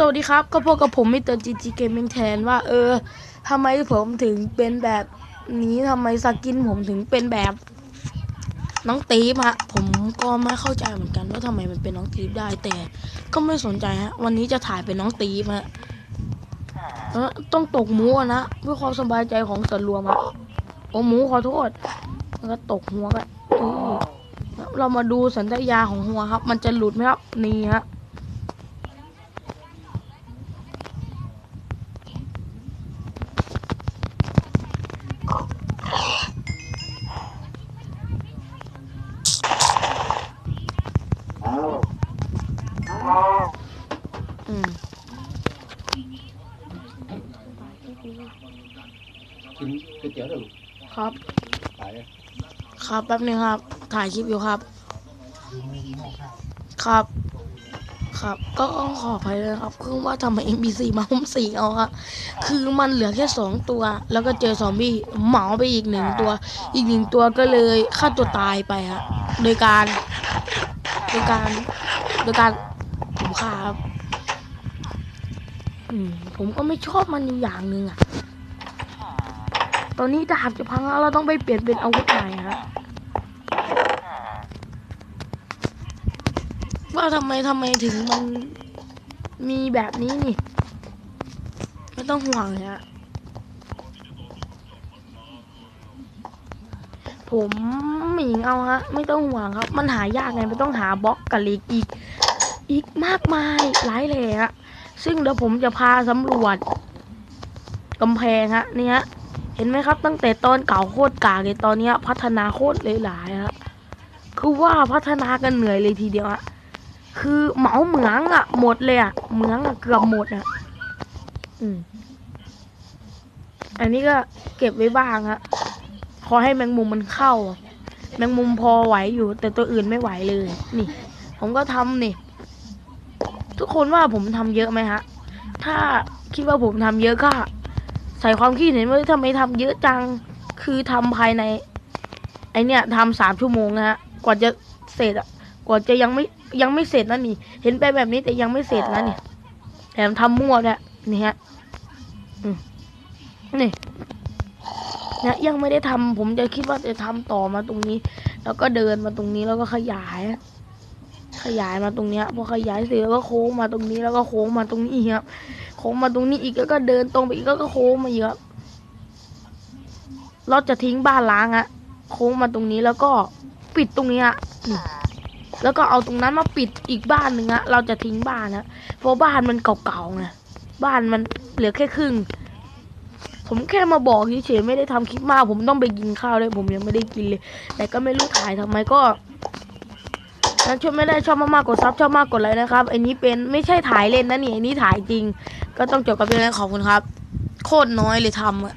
สวัสดีครับ ก็พบกับผมมิเตอร์จีจีเกมมิ่งแทนว่า เออทำไมผมถึงเป็นแบบนี้ทำไมสกินผมถึงเป็นแบบน้องตีฟฮะ ผมก็ไม่เข้าใจเหมือนกันว่าทำไมมันเป็นน้องตีฟได้แต่ ก็ไม่สนใจฮะ วันนี้จะถ่ายเป็นน้องตีฟฮะต้องตกหมูนะเพื่อความสบายใจของส่วนรวมฮะโอ้หมูขอโทษแล้วก็ตกหัวกันอื้อเรามาดูสัญญาณของหัวครับ มันจะหลุดไหมครับนี่ฮะ อืมกินก๋วยเตี๋ยวเถอะลูกครับ ขายครับแป๊บนึงครับ ถ่ายคลิปอยู่ครับ ครับ ครับ ก็ต้องขออภัยเลยนะครับ คือว่าทำไม NPC มาผมสี่เอาครับคือมันเหลือแค่สองตัว แล้วก็เจอซอมบี้เหมาไปอีกหนึ่งตัว อีกหนึ่งตัวก็เลยฆ่าตัวตายไปฮะ โดยการ โดยการ โดยการผมฆ่าครับอืม ผมก็ไม่ชอบมันอยู่อย่างหนึ่งอะตอนนี้ดาบจะพังแล้วเราต้องไปเปลี่ยนเป็นอาวุธใหม่ฮะว่าทำไมทำไมถึงมันมีแบบนี้นี่ ไม่ต้องห่วงฮะผมหมิงเอาฮะ ไม่ต้องห่วงครับ มันหายากไงไม่ต้องหาบล็อกกับเหล็กอีก อีกมากมายหลายเลยฮะซึ่งเดี๋ยวผมจะพาสำรวจกำแพงฮะนี่ฮะเห็นไหมครับ ตั้งแต่ตอนเก่าโคตรกากเลยตอนเนี้ยพัฒนาโคตรเลยหลายๆฮะคือว่าพัฒนากันเหนื่อยเลยทีเดียวฮะคือเหมาเหมืองอะหมดเลยอะเหมืองอะเกือบหมดอะอืมอันนี้ก็เก็บไว้บ้างฮะพอให้แมงมุมมันเข้า แมงมุมพอไหวอยู่ แต่ตัวอื่นไม่ไหวเลย นี่ ผมก็ทำนี่ ทุกคนว่าผมทำเยอะไหมฮะ ถ้าคิดว่าผมทำเยอะก็ ใส่ความคิดเห็นว่าทำไมทำเยอะจัง คือทำภายใน ไอเนี่ยทำสามชั่วโมงนะฮะ กว่าจะเสร็จอะกว่าจะยังไม่ยังไม่เสร็จนะนี่ เห็นไปแบบนี้แต่ยังไม่เสร็จนะนี่แถมทำมั่วด้วยนี่ฮะนี่นี่ยยังไม่ได้ทำผมจะคิดว่าจะทำต่อมาตรงนี้ แล้วก็เดินมาตรงนี้แล้วก็ขยายอะ ขยายมาตรงเนี้ยพอขยายเสร็จแล้วก็โค้งมาตรงนี้แล้วก็โค้งมาตรงนี้ครับโค้งมาตรงนี้อีกแล้วก็เดินตรงไปอีกแล้วก็โค้งมาอีกครับเราจะทิ้งบ้านล้างอะโค้งมาตรงนี้แล้วก็ปิดตรงนี้อะนี่แล้วก็เอาตรงนั้นมาปิดอีกบ้านหนึ่งอะเราจะทิ้งบ้านนะเพราะบ้านมันเก่าๆไงบ้านมันเหลือแค่ครึ่ง ผมแค่มาบอกเฉยๆไม่ได้ทำคลิปมาก ผมต้องไปกินข้าวด้วยผมยังไม่ได้กินเลย แต่ก็ไม่รู้ถ่ายทำไมก็ นั้นช่วยไม่ได้ชอบมากๆกดซับชอบมากกดไลค์นะครับ อันนี้เป็นไม่ใช่ถ่ายเล่นนะนี่อันนี้ถ่ายจริง ก็ต้องจบกับเพียงเท่านี้ขอบคุณครับ โคตรน้อยเลยทำอะ